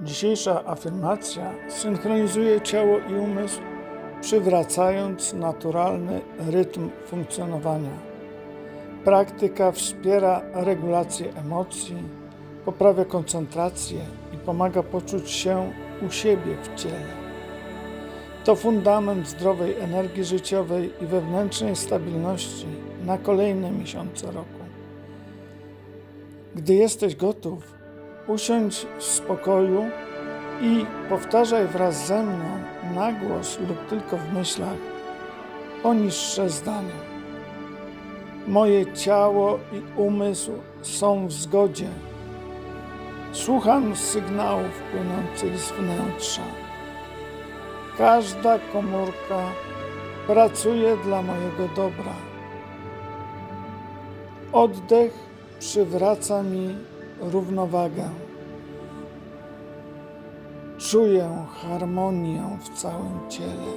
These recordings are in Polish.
Dzisiejsza afirmacja synchronizuje ciało i umysł, przywracając naturalny rytm funkcjonowania. Praktyka wspiera regulację emocji, poprawia koncentrację i pomaga poczuć się u siebie w ciele. To fundament zdrowej energii życiowej i wewnętrznej stabilności na kolejne miesiące roku. Gdy jesteś gotów, usiądź w spokoju i powtarzaj wraz ze mną na głos lub tylko w myślach poniższe zdania. Moje ciało i umysł są w zgodzie. Słucham sygnałów płynących z wnętrza. Każda komórka pracuje dla mojego dobra. Oddech przywraca mi równowagę. Czuję harmonię w całym ciele.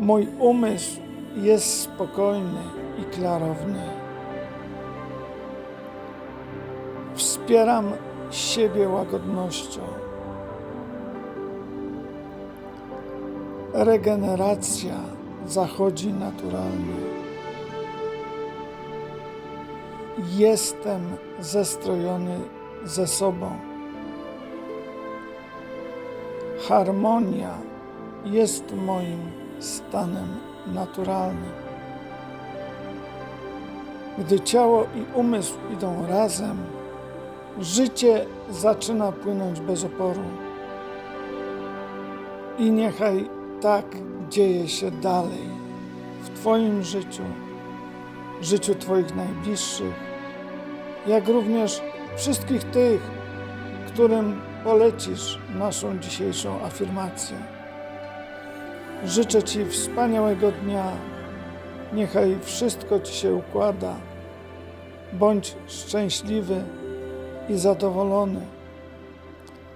Mój umysł jest spokojny i klarowny. Wspieram siebie łagodnością. Regeneracja zachodzi naturalnie. Jestem zestrojony ze sobą. Harmonia jest moim stanem naturalnym. Gdy ciało i umysł idą razem, życie zaczyna płynąć bez oporu. I niechaj tak dzieje się dalej w Twoim życiu, życiu Twoich najbliższych, jak również wszystkich tych, którym polecisz naszą dzisiejszą afirmację. Życzę Ci wspaniałego dnia. Niechaj wszystko Ci się układa. Bądź szczęśliwy i zadowolony.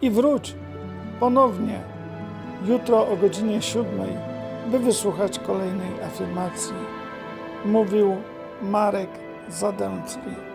I wróć ponownie jutro o godzinie siódmej, by wysłuchać kolejnej afirmacji. Mówił Marek Zadęcki.